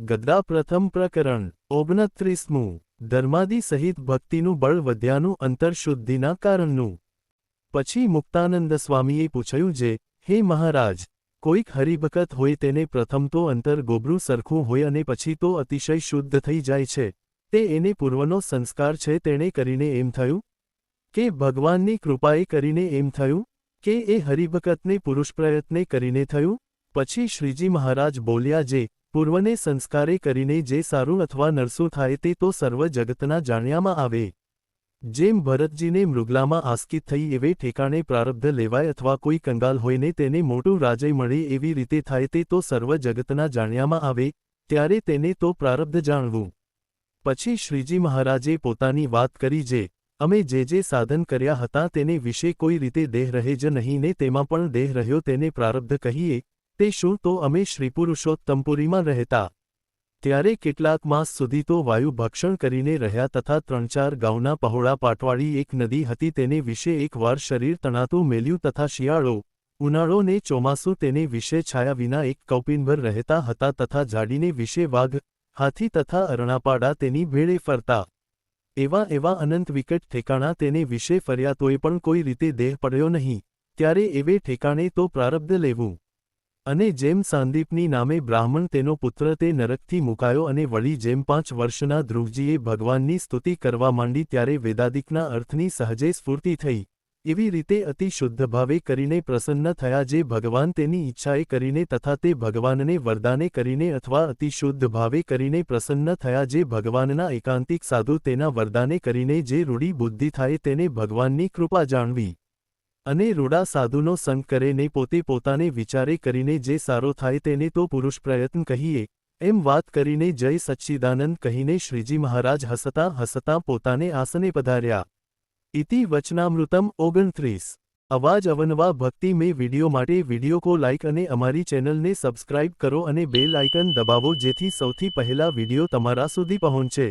ગદ્દા પ્રથમ પ્રકરણ, ઓગણત્રીસમું, ધર્માદિ સહિત ભક્તિનું બળ વધ્યાનું અંતરશુદ્ધિના કારણનું. પછી મુક્તાનંદ સ્વામીએ પૂછ્યું જે, હે મહારાજ, કોઈક હરિભકત હોય તેને પ્રથમ તો અંતર ગોબરું સરખું હોય અને પછી તો અતિશય શુદ્ધ થઈ જાય છે. તે એને પૂર્વનો સંસ્કાર છે તેણે કરીને એમ થયું? કે ભગવાનની કૃપાએ કરીને એમ થયું? કે એ હરિભકતને પુરુષ પ્રયત્ને કરીને થયું? પછી શ્રીજી મહારાજ બોલ્યા જે પૂર્વને સંસ્કારે કરીને જે સારું અથવા નરસું થાય તે તો સર્વ જગતના જાણ્યામાં આવે. જેમ ભરતજીને મૃગલામાં આસ્કિત થઈ એવે ઠેકાણે પ્રારબ્ધ લેવાય અથવા કોઈ કંગાલ હોયને તેને મોટું રાજય મળે એવી રીતે થાય તે તો સર્વ જગતના જાણ્યામાં આવે, ત્યારે તેને તો પ્રારબ્ધ જાણવું. પછી શ્રીજી મહારાજે પોતાની વાત કરી જે, અમે જે જે સાધન કર્યા હતા તેને વિશે કોઈ રીતે દેહ રહે જ નહીં ને તેમાં પણ દેહ રહ્યો તેને પ્રારબ્ધ કહીએ તે શું તો અમે શ્રીપુરુષોત્તમપુરીમાં રહેતા. ત્યારે કેટલાક માસ સુધી તો વાયુ ભક્ષણ કરીને રહ્યા તથા ત્રણ ચાર ગાઉના પહોળા પાટવાળી એક નદી હતી તેને વિશે એક વાર શરીર તણાતું મેલ્યું તથા શિયાળો ઉનાળો ને ચોમાસું તેને વિશે છાયા વિના એક કૌપિનભર રહેતા હતા તથા જાડીને વિશે વાઘ, હાથી તથા અરણાપાડા તેની ભેળે ફરતા. એવા એવા અનંત વિકટ ઠેકાણા તેને વિશે ફર્યા તોય પણ કોઈ રીતે દેહ પડ્યો નહીં. ત્યારે એવે ઠેકાણે તો પ્રારબ્ધ લેવું. અને જેમ સાંદીપની નામે બ્રાહ્મણ તેનો પુત્ર તે નરકથી મુકાયો અને વળી જેમ પાંચ વર્ષના ધ્રુવજીએ ભગવાનની સ્તુતિ કરવા માંડી ત્યારે વેદાદિકના અર્થની સહજે સ્ફૂર્તિ થઈ. એવી રીતે અતિ શુદ્ધ ભાવે કરીને પ્રસન્ન થયા જે ભગવાન તેની ઈચ્છાએ કરીને તથા તે ભગવાનને વરદાને કરીને અથવા અતિ શુદ્ધ ભાવે કરીને પ્રસન્ન થયા જે ભગવાનના એકાંતિક સાધુ તેના વરદાને કરીને જે રૂઢી બુદ્ધિ થાય તેને ભગવાનની કૃપા જાણવી. અને રૂડા સાધુનો સંગ કરે ને પોતે પોતાને વિચારે કરીને જે સારો થાય તેને તો પુરુષ પ્રયત્ન કહીએ. એમ વાત કરીને જય સચ્ચિદાનંદ કહીને શ્રીજી મહારાજ હસતા હસતા પોતાને આસને પધાર્યા. ઇતિ વચનામૃતમ ઓગણત્રીસ. અવાજ અવનવા ભક્તિ મેં વીડિયો માટે વિડિયો કો લાઇક અને અમારી ચેનલને સબસ્ક્રાઇબ કરો અને બેલ આઇકન દબાવો જેથી સૌથી પહેલા વીડિયો તમારા સુધી પહોંચે.